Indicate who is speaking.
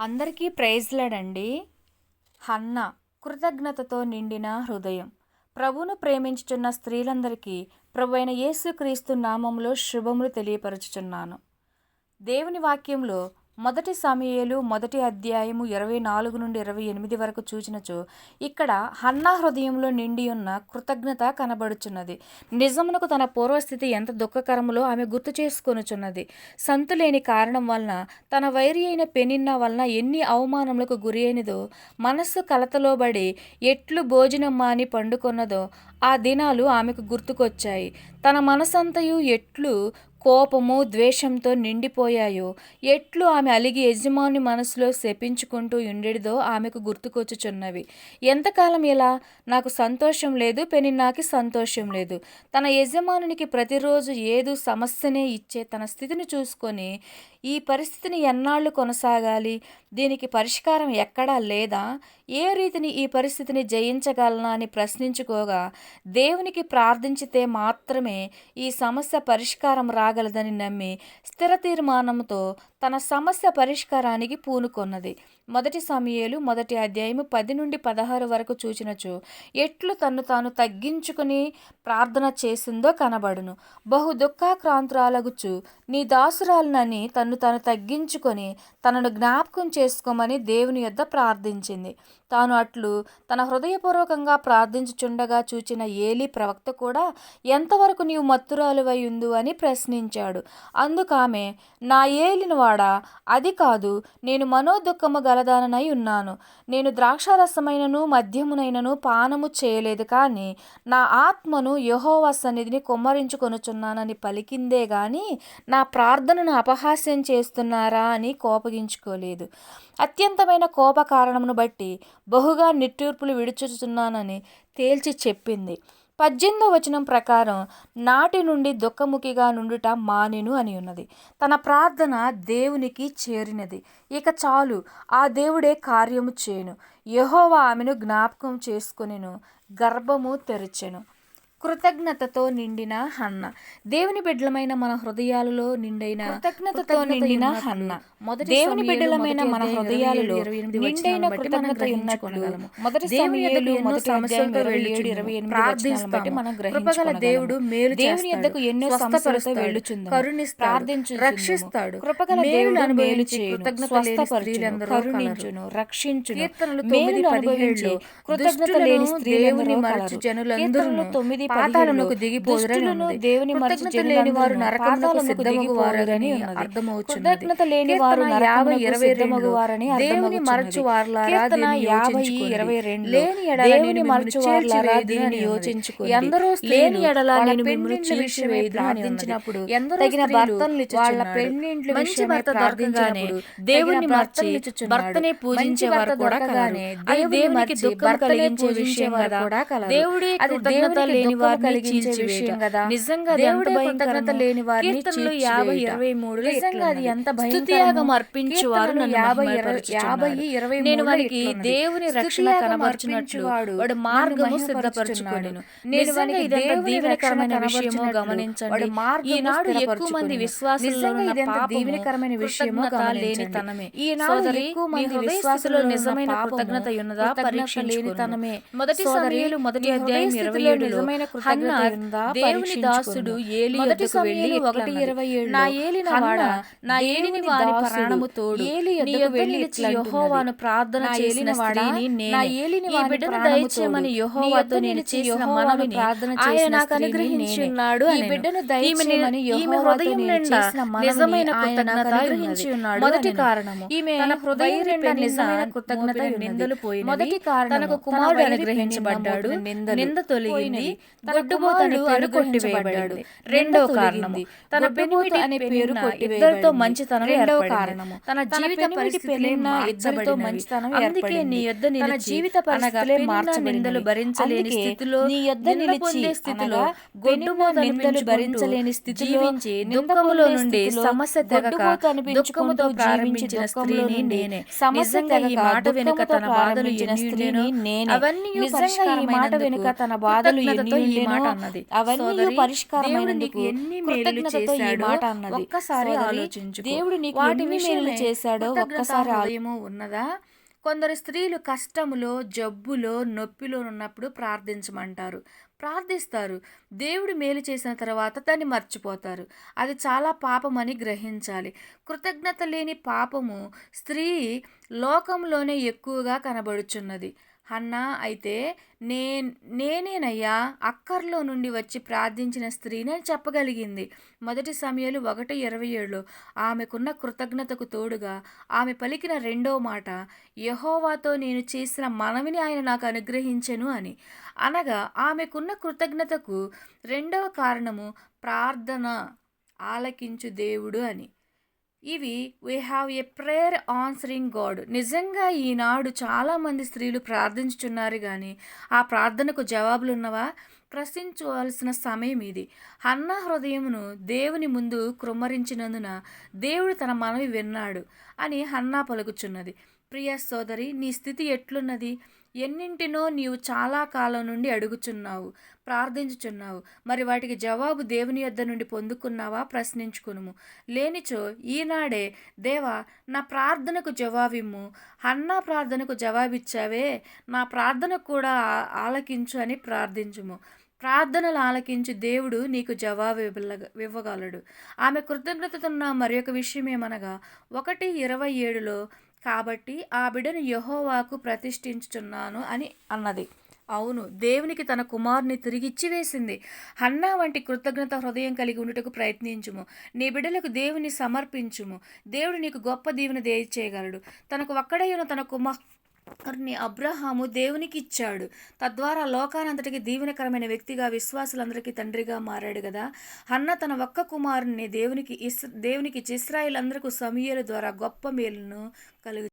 Speaker 1: అందరికీ ప్రైజ్లాడండి. హన్న కృతజ్ఞతతో నిండిన హృదయం. ప్రభువును ప్రేమించుచున్న స్త్రీలందరికీ ప్రభు అయిన యేసుక్రీస్తు నామంలో శుభములు తెలియపరచుచున్నాను. దేవుని వాక్యంలో మొదటి సమయలు మొదటి అధ్యాయము ఇరవై నాలుగు నుండి ఇరవై ఎనిమిది వరకు చూచినచో ఇక్కడ హన్నా హృదయంలో నిండి ఉన్న కృతజ్ఞత కనబడుచున్నది. నిజమునకు తన పూర్వస్థితి ఎంత దుఃఖకరములో ఆమె గుర్తు చేసుకొనుచున్నది. సంతులేని కారణం వలన తన వైరి అయిన పెనిన్న వలన ఎన్ని అవమానములకు గురి అయినదో మనస్సు కలతలోబడి ఎట్లు భోజనం మాని పండుకొన్నదో ఆ దినాలు ఆమెకు గుర్తుకొచ్చాయి. తన మనసంతయు ఎట్లు కోపము ద్వేషంతో నిండిపోయాయో ఎట్లు ఆమె అలిగి యజమాని మనసులో శపించుకుంటూ ఉండేదో ఆమెకు గుర్తుకొచ్చుచున్నవి. ఎంతకాలం ఇలా? నాకు సంతోషం లేదు పెనిన్నాకి సంతోషం లేదు. తన యజమానునికి ప్రతిరోజు ఏదో సమస్యనే ఇచ్చే తన స్థితిని చూసుకొని ఈ పరిస్థితిని ఎన్నాళ్ళు కొనసాగాలి? దీనికి పరిష్కారం ఎక్కడా లేదా? ఏ రీతిని ఈ పరిస్థితిని జయించగలనా అని ప్రశ్నించుకోగా దేవునికి ప్రార్థించితే మాత్రమే ఈ సమస్య పరిష్కారం రాగలదని నమ్మి స్థిర తీర్మానంతో తన సమస్య పరిష్కారానికి పూనుకొన్నది. మొదటి సమయాలు మొదటి అధ్యాయము పది నుండి పదహారు వరకు చూచినచో ఎట్లు తను తాను తగ్గించుకుని ప్రార్థన చేసిందో కనబడును. బహు దుఃఖాక్రాంతురాలగుచు నీ దాసురాలనని తను తాను తగ్గించుకొని తనను జ్ఞాపకం చేసుకోమని దేవుని యొద్ద ప్రార్థించింది. తాను అట్లు తన హృదయపూర్వకంగా ప్రార్థించుచుండగా చూచిన ఏలి ప్రవక్త కూడా ఎంతవరకు నీవు మత్తురాలువై ఉందు అని ప్రశ్నించాడు. అందుకామె నా ఏలిన వాడా అది కాదు నేను మనోదుఖము గలదాననై ఉన్నాను. నేను ద్రాక్షారసమైనను మద్యమునైనను పానము చేయలేదు కానీ నా ఆత్మను యహోవ సన్నిధిని కొమ్మరించుకొనుచున్నానని పలికిందే గాని నా ప్రార్థనను అపహాస్యం చేస్తున్నారా? అని కోపగించుకోలేదు. అత్యంతమైన కోప కారణమును బట్టి బహుగా నిట్టూర్పులు విడుచుచున్నానని తేల్చి చెప్పింది. పద్దెనిమిదో వచనం ప్రకారం నాటి నుండి దుఃఖముఖిగా నుండుట మానేను అని ఉన్నది. తన ప్రార్థన దేవునికి చేరినది. ఇక చాలు ఆ దేవుడే కార్యము చేయను. యహోవా ఆమెను జ్ఞాపకం చేసుకునేను గర్భము తెరిచెను. కృతజ్ఞతతో నిండిన హన్న. దేవుని బిడ్డలమైన మన హృదయాలలో నిండైన కృతజ్ఞతతో నిండిన హన్న. మొదటి దేవుని బిడ్డలమైన మన హృదయాలలో నిండైన కృతజ్ఞత ఉన్నట్లు మొదటి సమయంలో మొదటి సమస్యలతో వెళ్ళుచు ఇరవై ఎనిమిది మనం గ్రహించగల దేవుడు మేలు దేవుని యొద్దకు ఎన్నో సమస్యలతో వెళ్ళుచుంది కరుణిస్తాడు. ప్రార్థించు రక్షిస్తాడు. కృపగల దేవుడు మేలు చేయు కృతజ్ఞత కరుణించును రక్షించును. కీర్తనలు తొమ్మిది పదిహేడులో కృతజ్ఞత లేని స్త్రీలని మరచు జనులందరూ తొమ్మిది పాతాళమునకు దిగిపోదురను దేవుని మరచు లేని వారు అర్థమవుతుంది కృతజ్ఞత లేని వారు యాభై ఇరవై రెండు వారని దేవుని మరచు వారలారా యాభై ఇరవై రెండు లేని ఎడల దేవుని మరచు వారలారా దీనిని యోచించుకో ఎందరో లేని ఎడల నేను మిమ్మల్ని ప్రార్థించినప్పుడు ఎందరో తగిన భర్తలు వాళ్ళ పెళ్ళింట్లు మంచి భర్త దొరకగానే దేవుని మర్చి భర్తనే పూజించే వారు కూడా దేవునికి దుఃఖం కలిగించే విషయం కూడా దేవుడే అది దేవుని లేని వారిని కదా. నిజంగా దేవుడే కృతజ్ఞత లేని వారిని యాభై ఇరవై మూడు నిజంగా అది ఎంత స్థుతియాగం అర్పించు వారు యాభై యాభై ఇరవై నేను వారికి దేవుని రక్షణ కనబర్చినట్లు వాడు మార్గము సిద్ధపరచుకున్నాడు నేను వారికి ఇదంతా దీవెనకరమైన విషయము గమనించండి. ఈనాడు ఎక్కువ మంది విశ్వాసులలో దీవెనకరమైన విషయము లేని తనమే. ఈనాడు ఎక్కువ మంది విశ్వాసులో నిజమైన కృతజ్ఞత ఉన్నదా పరీక్ష లేని తనమే. మొదటి సమయాలు మొదటి అధ్యాయం ఇరవై ఏడు నిజమైన కృతజ్ఞత దేవుని దాసుడు ఏలి వెళ్ళి ఒకటి ఇరవై ఏడు నా వాడ నా ఏలిని వారి ప్రాణము తోడు. ఏలి యొద్దకు వెళ్ళి యెహోవాను ప్రార్థన చేసిన వాడిని నా ఏలిని బిడ్డను దయచేయమని యెహోవాతో నేను చేసిన మనవిని ప్రార్థన ఆయన నాకు అనుగ్రహించి ఉన్నాడు ఈ బిడ్డను దయచేయమని హృదయం నిండా నిజమైన కృతజ్ఞత అనుగ్రహించి ఉన్నాడు మొదటి కారణము. ఈమె తన హృదయం నిండా నిజమైన కృతజ్ఞత నిందలు పోయి మొదటి కారణం తనకు కుమారుడు అనుగ్రహించబడ్డాడు. నింద తొలగింది. గొడ్డుబోతడు అనుకొట్టివేయబడ్డాడు రెండో కారణం తన పెనుమిటి అనే పేరు ఇద్దరితో మంచితనం రెండో కారణము తన జీవిత పరిస్థితి ఇద్దరితో మంచితనం అందుకే నీ యొద్ద తన జీవిత పరిస్థితులే నిందలు భరించలేని స్థితిలో నీ యొద్ద నిలిచి స్థితిలో గొడ్డుబోత నిందలు భరించలేని స్థితి జీవించి దుఃఖములో నుండి సమస్య తెగక దుఃఖముతో ప్రారంభించిన స్త్రీని నేనే. నిజంగా ఈ మాట వెనుక తన బాధలు స్త్రీని నేనే. అవన్నీ నిజంగా ఈ మాట వెనుక తన బాధలు అన్నది.
Speaker 2: అవన్నీ పరిష్కారమైనందుకు కృతజ్ఞతతో ఈ మాట అన్నది.
Speaker 1: ఒక్కసారి
Speaker 2: సోదరి,
Speaker 1: ఆలోచించుకో.
Speaker 2: దేవుడు నీకు
Speaker 1: వాటి విషయమై
Speaker 2: చేశాడో ఒక్కసారి ఆలో-
Speaker 1: హృదయము ఉన్నదా? కొందరు స్త్రీలు కష్టములో జబ్బులో నొప్పిలో ఉన్నప్పుడు ప్రార్థించమంటారు. ప్రార్థిస్తారు. దేవుడు మేలు చేసిన తర్వాత దాన్ని మర్చిపోతారు. అది చాలా పాపమని గ్రహించాలి. కృతజ్ఞత లేని పాపము స్త్రీ లోకంలోనే ఎక్కువగా కనబడుచున్నది. హన్నా అయితే నే నేనేనయ్యా అక్కర్లో నుండి వచ్చి ప్రార్థించిన స్త్రీని అని చెప్పగలిగింది. మొదటి సమయాలు ఒకటి ఇరవై ఏడులో ఆమెకున్న కృతజ్ఞతకు తోడుగా ఆమె పలికిన రెండో మాట యహోవాతో నేను చేసిన మనవిని ఆయన నాకు అనుగ్రహించెను అని. అనగా ఆమెకున్న కృతజ్ఞతకు రెండవ కారణము ప్రార్థన ఆలకించు దేవుడు అని. ఇవి we have a prayer answering God నిజంగా ఈనాడు చాలామంది స్త్రీలు ప్రార్థించుచున్నారు కానీ ఆ ప్రార్థనకు జవాబులు ఉన్నవా? ప్రశ్నించవలసిన సమయం ఇది. అన్న హృదయమును దేవుని ముందు కృమ్మరించినందున దేవుడు తన మనవి విన్నాడు అని హన్నా పలుకుచున్నది. ప్రియ సోదరి నీ స్థితి ఎట్లున్నది? ఎన్నింటినో నీవు చాలా కాలం నుండి అడుగుచున్నావు ప్రార్థించుచున్నావు. మరి వాటికి జవాబు దేవుని యొద్ద నుండి పొందుకున్నావా? ప్రశ్నించుకునుము. లేనిచో ఈనాడే దేవా నా ప్రార్థనకు జవాబిమ్ము. అన్నా ప్రార్థనకు జవాబిచ్చావే. నా ప్రార్థనకు కూడా ఆలకించు అని ప్రార్థించుము. ప్రార్థనలు ఆలకించి దేవుడు నీకు జవాబు ఇవ్వగలడు. ఆమె కృతజ్ఞతతున్న మరి ఒక విషయం ఏమనగా ఒకటి ఇరవై ఏడులో కాబట్టి ఆ బిడ్డను యహోవాకు ప్రతిష్ఠించుచున్నాను అని అన్నది. అవును దేవునికి తన కుమారుని తిరిగిచ్చి వేసింది హన్నా వంటి కృతజ్ఞత హృదయం కలిగి ఉండుటకు ప్రయత్నించుము. నీ బిడ్డలకు దేవుని సమర్పించుము. దేవుడు నీకు గొప్ప దీవెన చేయగలడు తనకు ఒక్కడైన తన కుమార్ వారిని అబ్రహాము దేవునికి ఇచ్చాడు తద్వారా లోకానంతటికి దీవెనకరమైన వ్యక్తిగా విశ్వాసులందరికీ తండ్రిగా మారాడు కదా అన్న తన ఒక్క కుమారుని దేవునికి ఇస్ దేవునికి ఇస్రాయిల్ అందరికీ సమీయుల ద్వారా గొప్ప మేలును కలుగు